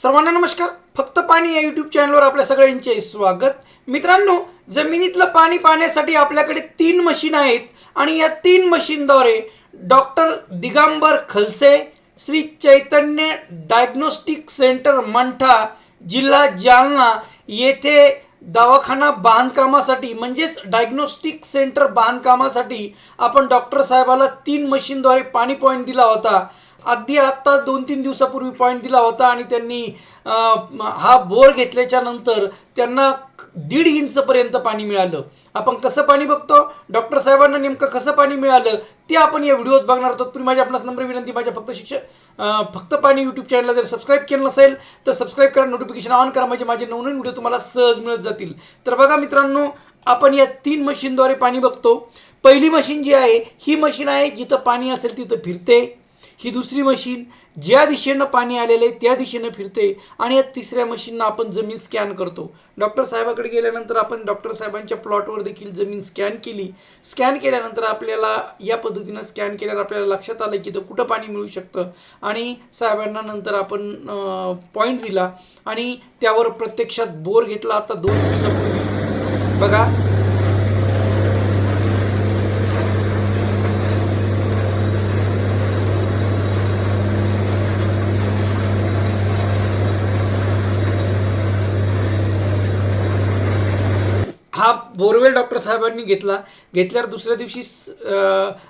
सर्वांना नमस्कार. फक्त पाणी या यूट्यूब चॅनलवर आपल्या सगळ्यांचे स्वागत. मित्रांनो जमिनीतलं पाणी पाहण्यासाठी आपल्याकडे तीन मशीन आहेत आणि या तीन मशीनद्वारे doctor Digambar Khalse Shri Chaitanya diagnostic centre Mantha जिल्हा जालना येथे दवाखाना बांधकामासाठी म्हणजेच डायग्नोस्टिक सेंटर बांधकामासाठी आपण डॉक्टर साहेबाला तीन मशीनद्वारे पाणी पॉईंट दिला होता. अगदी आत्ता दोन तीन दिवसापूर्वी पॉईंट दिला होता आणि त्यांनी हा बोर घेतल्याच्या नंतर त्यांना दीड इंचपर्यंत पाणी मिळालं. आपण कसं पाणी बघतो? डॉक्टर साहेबांना नेमकं कसं पाणी मिळालं? ते आपण या व्हिडिओत बघणार आहोत. पूर्वी माझ्या आपणास नम्र विनंती माझ्या फक्त शिक्षक फक्त पाणी यूट्यूब चॅनलला जर सबस्क्राईब केलं नसेल तर सबस्क्राईब करा नोटिफिकेशन ऑन करा म्हणजे माझे नवनवीन व्हिडिओ तुम्हाला सहज मिळत जातील. तर बघा मित्रांनो आपण या तीन मशीनद्वारे पाणी बघतो. पहिली मशीन जी आहे ही मशीन आहे जिथं पाणी असेल तिथं फिरते. ही दुसरी मशीन ज्या दिशेनं पाणी आलेलं आहे त्या दिशेनं फिरते आणि या तिसऱ्या मशीननं आपण जमीन स्कॅन करतो. डॉक्टर साहेबाकडे गेल्यानंतर आपण डॉक्टर साहेबांच्या प्लॉटवर देखील जमीन स्कॅन केली. स्कॅन केल्यानंतर आपल्याला या पद्धतीनं स्कॅन केल्यावर आपल्याला लक्षात आलं की तर कुठं पाणी मिळू शकतं. आणि साहेबांना नंतर आपण पॉईंट दिला आणि त्यावर प्रत्यक्षात बोर घेतला आता दोन दिवसापूर्वी. बघा हा बोरवेल डॉक्टर साहेबांनी घेतला. घेतल्यावर दुसऱ्या दिवशी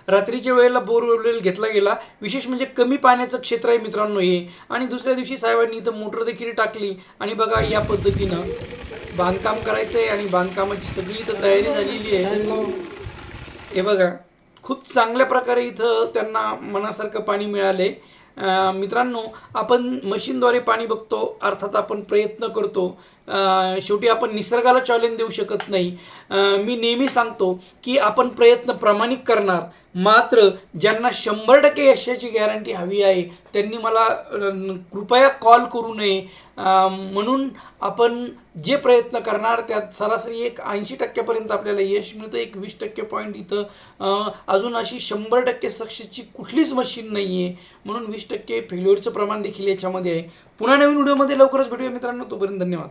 रात्रीच्या वेळेला बोरवेल घेतला गेला. विशेष म्हणजे कमी पाण्याचं क्षेत्र आहे मित्रांनो हे. आणि दुसऱ्या दिवशी साहेबांनी इथं मोटर देखील टाकली. आणि बघा या पद्धतीनं बांधकाम करायचं आहे आणि बांधकामाची सगळी इथं तयारी झालेली आहे. हे बघा खूप चांगल्या प्रकारे इथं त्यांना मनासारखं पाणी मिळाले मित्रांनो आपण मशीनद्वारे पाणी बघतो अर्थात आपण प्रयत्न करतो. शेवटी आपण निसर्गाला चॅलेंज देऊ शकत नाही. मी नेहमी सांगतो की आपण प्रयत्न प्रामाणिक करणार मात्र ज्यांना शंभर टक्के यशाची गॅरंटी हवी आहे त्यांनी मला कृपया कॉल करू नये. म्हणून आपण जे प्रयत्न करणार त्यात सरासरी एक ऐंशी टक्क्यापर्यंत आपल्याला यश मिळतं एक वीस टक्के पॉईंट इथं. अजून अशी शंभर टक्के सक्सेसची कुठलीच मशीन नाही आहे म्हणून वीस टक्के फेल्युअरचं प्रमाण देखील याच्यामध्ये आहे. पुन्हा नवीन व्हिडिओमध्ये लवकरच भेटूया मित्रांनो तोपर्यंत धन्यवाद.